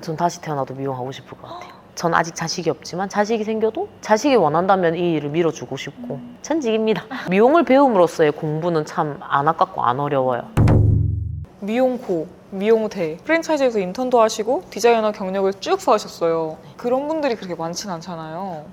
전 다시 태어나도 미용하고 싶을 것 같아요. 전 아직 자식이 없지만 자식이 생겨도 자식이 원한다면 이 일을 밀어주고 싶고 천직입니다. 미용을 배움으로써의 공부는 참 안 아깝고 안 어려워요. 미용고, 미용대, 프랜차이즈에서 인턴도 하시고 디자이너 경력을 쭉 쌓으셨어요. 그런 분들이 그렇게 많진 않잖아요.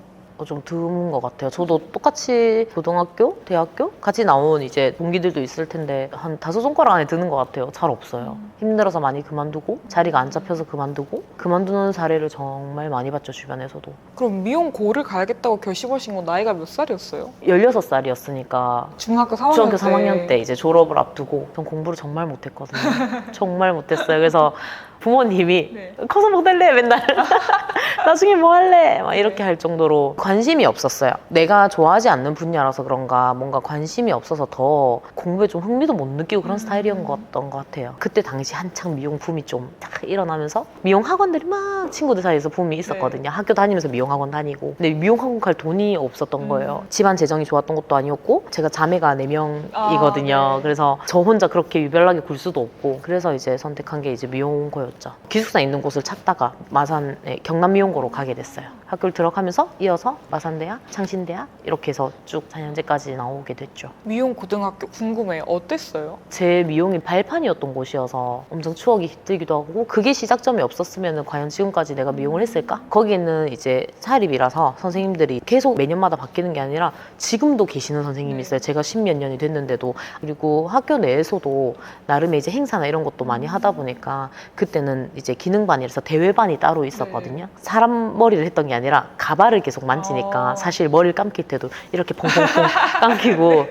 어, 좀 드문 것 같아요. 저도 똑같이 고등학교, 대학교 같이 나온 이제 동기들도 있을 텐데 한 다섯 손가락 안에 드는 것 같아요. 잘 없어요. 힘들어서 많이 그만두고 자리가 안 잡혀서 그만두고 그만두는 사례를 정말 많이 봤죠 주변에서도. 그럼 미용고를 가야겠다고 결심하신 건 나이가 몇 살이었어요? 16살이었으니까 중학교 3학년 중학교 때. 3학년 때 이제 졸업을 앞두고 전 공부를 정말 못했거든요. 정말 못했어요. 그래서 부모님이 네. 커서 뭐 될래 맨날 나중에 뭐 할래 막 이렇게 할 정도로 관심이 없었어요. 내가 좋아하지 않는 분야라서 그런가 뭔가 관심이 없어서 더 공부에 좀 흥미도 못 느끼고 그런 음. 스타일이었던 것 같아요. 그때 당시 한창 미용 붐이 좀 딱 일어나면서 미용 학원들이 막 친구들 사이에서 붐이 있었거든요. 학교 다니면서 미용 학원 다니고 근데 미용 학원 갈 돈이 없었던 음. 거예요. 집안 재정이 좋았던 것도 아니었고 제가 자매가 네명이거든요 아, 네. 그래서 저 혼자 그렇게 유별나게 굴 수도 없고 그래서 이제 선택한 게 이제 미용고였죠. 기숙사 있는 곳을 찾다가 마산에 경남 미용고로 가게 됐어요. 학교를 들어가면서 이어서 마산대학, 창신대학 이렇게 해서 쭉 4년제까지 나오게 됐죠. 미용 고등학교 궁금해요. 어땠어요? 제 미용이 발판이었던 곳이어서 엄청 추억이 깃들기도 하고 그게 시작점이 없었으면 과연 지금까지 내가 미용을 했을까? 거기는 이제 사립이라서 선생님들이 계속 매년마다 바뀌는 게 아니라 지금도 계시는 선생님이 네. 있어요. 제가 십몇 년이 됐는데도 그리고 학교 내에서도 나름의 이제 행사나 이런 것도 많이 하다 보니까 그때는 이제 기능반이라서 대외반이 따로 있었거든요. 사람 머리를 했던 게 아니라 가발을 계속 만지니까 아. 사실 머리를 감길 때도 이렇게 퐁퐁퐁 감기고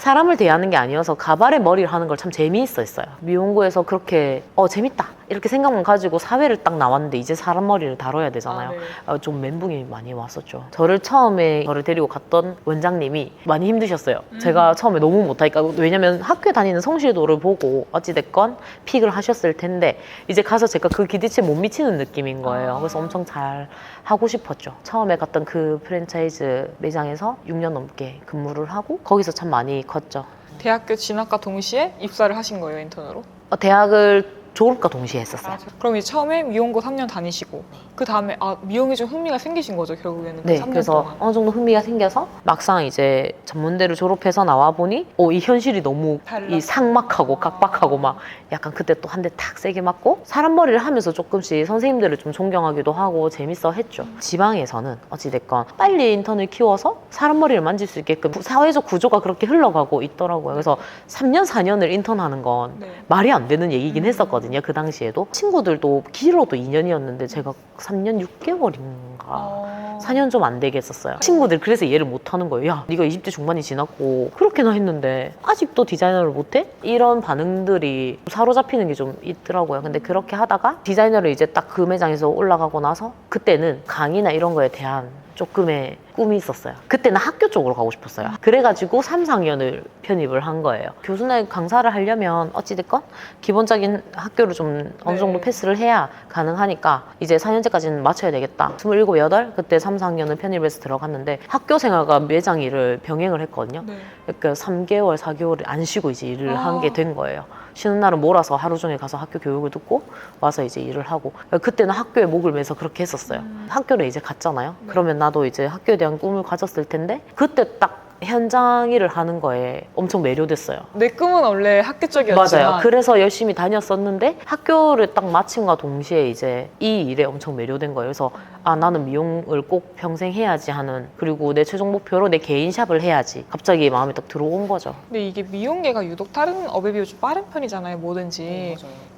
사람을 대하는 게 아니어서 가발에 머리를 하는 걸 참 재미있어 했어요. 미용고에서 그렇게 어 재밌다 이렇게 생각만 가지고 사회를 딱 나왔는데 이제 사람 머리를 다뤄야 되잖아요. 아, 네. 어, 좀 멘붕이 많이 왔었죠. 저를 처음에 저를 데리고 갔던 원장님이 많이 힘드셨어요. 음. 제가 처음에 너무 못하니까 왜냐면 학교에 다니는 성실도를 보고 어찌됐건 픽을 하셨을 텐데 이제 가서 제가 그 기대치에 못 미치는 느낌인 거예요. 아. 그래서 엄청 잘 하고 싶었죠. 처음에 갔던 그 프랜차이즈 매장에서 6년 넘게 근무를 하고 거기서 참 많이 컸죠. 대학교 진학과 동시에 입사를 하신 거예요, 인턴으로? 어, 대학을 졸업과 동시에 했었어요. 그럼 이제 처음에 미용고 3년 다니시고 그 다음에 아 미용에 좀 흥미가 생기신 거죠, 결국에는 그 네, 3년 그래서 동안. 어느 정도 흥미가 생겨서 막상 이제 전문대를 졸업해서 나와 보니 어, 이 현실이 너무 달라. 이 상막하고 각박하고 막 약간 그때 또 한 대 탁 세게 맞고 사람 머리를 하면서 조금씩 선생님들을 좀 존경하기도 하고 재밌어 했죠. 지방에서는 어찌됐건 빨리 인턴을 키워서 사람 머리를 만질 수 있게끔 사회적 구조가 그렇게 흘러가고 있더라고요. 그래서 3년, 4년을 인턴하는 건 네. 말이 안 되는 얘기긴 음. 했었거든요. 그 당시에도 친구들도 길어도 2년이었는데 제가 3년 6개월인가 어... 4년 좀 안 되게 했었어요. 친구들 그래서 이해를 못 하는 거예요. 야, 네가 20대 중반이 지났고 그렇게나 했는데 아직도 디자이너를 못 해? 이런 반응들이 사로잡히는 게 좀 있더라고요. 근데 그렇게 하다가 디자이너를 이제 딱 그 매장에서 올라가고 나서 그때는 강의나 이런 거에 대한 조금의 꿈이 있었어요. 그때는 학교 쪽으로 가고 싶었어요. 그래가지고 3, 4학년을 편입을 한 거예요. 교수나 강사를 하려면 어찌됐건 기본적인 학교를 좀 어느 정도 네. 패스를 해야 가능하니까 이제 4년제까지는 맞춰야 되겠다. 27, 8 그때 3, 4학년을 편입해서 들어갔는데 학교 생활과 매장 일을 병행을 했거든요. 네. 그러니까 3개월, 4개월을 안 쉬고 이제 일을 아. 한게 된 거예요. 쉬는 날은 몰아서 하루 종일 가서 학교 교육을 듣고 와서 이제 일을 하고 그때는 학교에 목을 매서 그렇게 했었어요. 음. 학교를 이제 갔잖아요. 네. 그러면 나도 이제 학교에 대한 꿈을 가졌을 텐데 그때 딱 현장 일을 하는 거에 엄청 매료됐어요. 내 꿈은 원래 학교 쪽이었지만 맞아요. 그래서 열심히 다녔었는데 학교를 딱 마침과 동시에 이제 이 일에 엄청 매료된 거예요. 그래서 아 나는 미용을 꼭 평생 해야지 하는 그리고 내 최종 목표로 내 개인 샵을 해야지. 갑자기 마음에 딱 들어온 거죠. 근데 이게 미용계가 유독 다른 업에 비해 좀 빠른 편이잖아요, 네, 뭐든지.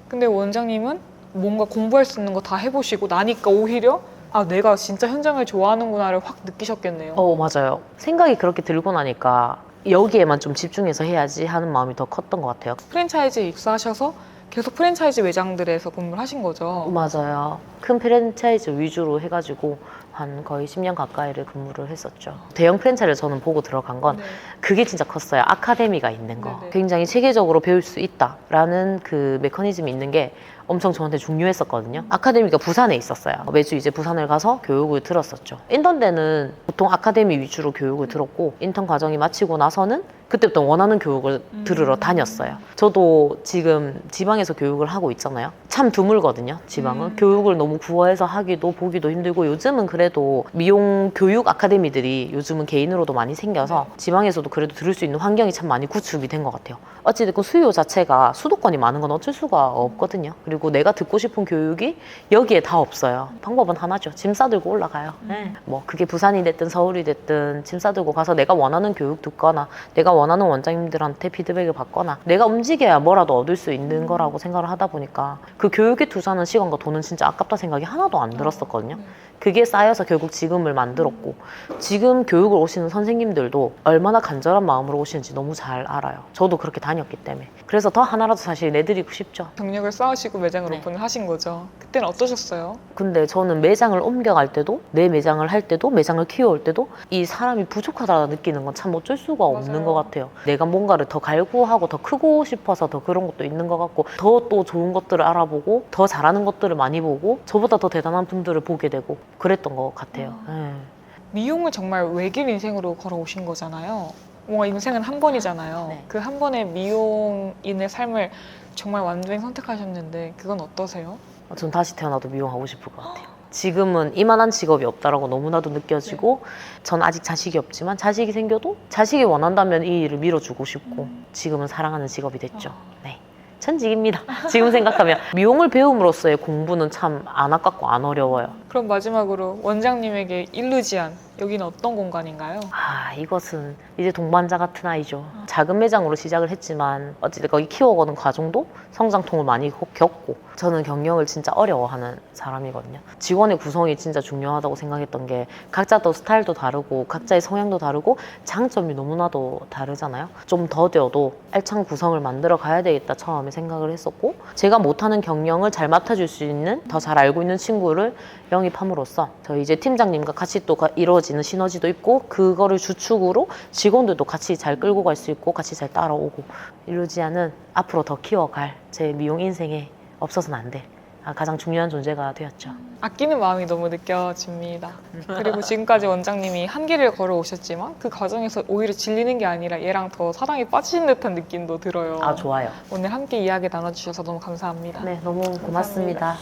근데 원장님은 뭔가 공부할 수 있는 거 다 해보시고 나니까 오히려 아 내가 진짜 현장을 좋아하는구나를 확 느끼셨겠네요. 어 맞아요. 생각이 그렇게 들고 나니까 여기에만 좀 집중해서 해야지 하는 마음이 더 컸던 것 같아요. 프랜차이즈에 입사하셔서 계속 프랜차이즈 매장들에서 근무를 하신 거죠. 맞아요. 큰 프랜차이즈 위주로 해가지고 한 거의 10년 가까이를 근무를 했었죠. 대형 프랜차이즈를 저는 보고 들어간 건 네. 그게 진짜 컸어요. 아카데미가 있는 거. 네네. 굉장히 체계적으로 배울 수 있다라는 그 메커니즘이 있는 게 엄청 저한테 중요했었거든요. 아카데미가 부산에 있었어요. 매주 이제 부산을 가서 교육을 들었었죠. 인턴 때는 보통 아카데미 위주로 교육을 들었고 인턴 과정이 마치고 나서는 그때부터 원하는 교육을 음. 들으러 다녔어요. 저도 지금 지방에서 교육을 하고 있잖아요. 참 드물거든요, 지방은. 음. 교육을 너무 구해서 하기도 보기도 힘들고 요즘은 그래도 미용 교육 아카데미들이 요즘은 개인으로도 많이 생겨서 지방에서도 그래도 들을 수 있는 환경이 참 많이 구축이 된 것 같아요. 어찌됐건 수요 자체가 수도권이 많은 건 어쩔 수가 없거든요. 그리고 내가 듣고 싶은 교육이 여기에 다 없어요. 방법은 하나죠. 짐 싸들고 올라가요. 네. 뭐 그게 부산이 됐든 서울이 됐든 짐 싸들고 가서 내가 원하는 교육 듣거나 내가 원하는 원장님들한테 피드백을 받거나 내가 움직여야 뭐라도 얻을 수 있는 거라고 생각을 하다 보니까 그 교육에 투자하는 시간과 돈은 진짜 아깝다 생각이 하나도 안 들었었거든요. 그게 쌓여서 결국 지금을 만들었고 지금 교육을 오시는 선생님들도 얼마나 간절한 마음으로 오시는지 너무 잘 알아요. 저도 그렇게 다녔기 때문에. 그래서 더 하나라도 사실 내드리고 싶죠. 경력을 쌓으시고 매장을 네. 오픈을 하신 거죠. 그때는 어떠셨어요? 근데 저는 매장을 옮겨갈 때도 내 매장을 할 때도 매장을 키워올 때도 이 사람이 부족하다 느끼는 건 참 어쩔 수가 없는 맞아요. 것 같아요. 내가 뭔가를 더 갈구하고 더 크고 싶어서 더 그런 것도 있는 것 같고 더 또 좋은 것들을 알아보고 더 잘하는 것들을 많이 보고 저보다 더 대단한 분들을 보게 되고 그랬던 것 같아요. 예. 미용을 정말 외길 인생으로 걸어오신 거잖아요. 뭔가 인생은 한 번이잖아요. 네. 그 한 번의 미용인의 삶을 정말 완전히 선택하셨는데 그건 어떠세요? 전 다시 태어나도 미용하고 싶을 것 같아요. 지금은 이만한 직업이 없다라고 너무나도 느껴지고 전 아직 자식이 없지만 자식이 생겨도 자식이 원한다면 이 일을 밀어주고 싶고 지금은 사랑하는 직업이 됐죠. 네. 천직입니다. 지금 생각하면 미용을 배움으로써의 공부는 참 안 아깝고 안 어려워요. 그럼 마지막으로 원장님에게 일루지안 여기는 어떤 공간인가요? 아 이것은 이제 동반자 같은 아이죠. 작은 매장으로 시작을 했지만 어쨌든 거기 키워가는 과정도 성장통을 많이 고- 겪고 저는 경영을 진짜 어려워하는 사람이거든요. 직원의 구성이 진짜 중요하다고 생각했던 게 각자 또 스타일도 다르고 각자의 성향도 다르고 장점이 너무나도 다르잖아요. 좀 더뎌도 알찬 구성을 만들어 가야 되겠다 처음에 생각을 했었고 제가 못하는 경영을 잘 맡아줄 수 있는 더 잘 알고 있는 친구를 영입함으로써 저희 이제 팀장님과 같이 또 가- 이루어지는 시너지도 있고 그거를 주축으로 직원들도 같이 잘 끌고 갈 수 있고 같이 잘 따라오고 일루지아는 앞으로 더 키워갈 제 미용 인생에 없어서는 안될 아, 가장 중요한 존재가 되었죠. 아끼는 마음이 너무 느껴집니다. 그리고 지금까지 원장님이 한길을 걸어오셨지만 그 과정에서 오히려 질리는 게 아니라 얘랑 더 사랑에 빠지는 듯한 느낌도 들어요. 아 좋아요. 오늘 함께 이야기 나눠주셔서 너무 감사합니다. 네 너무 고맙습니다.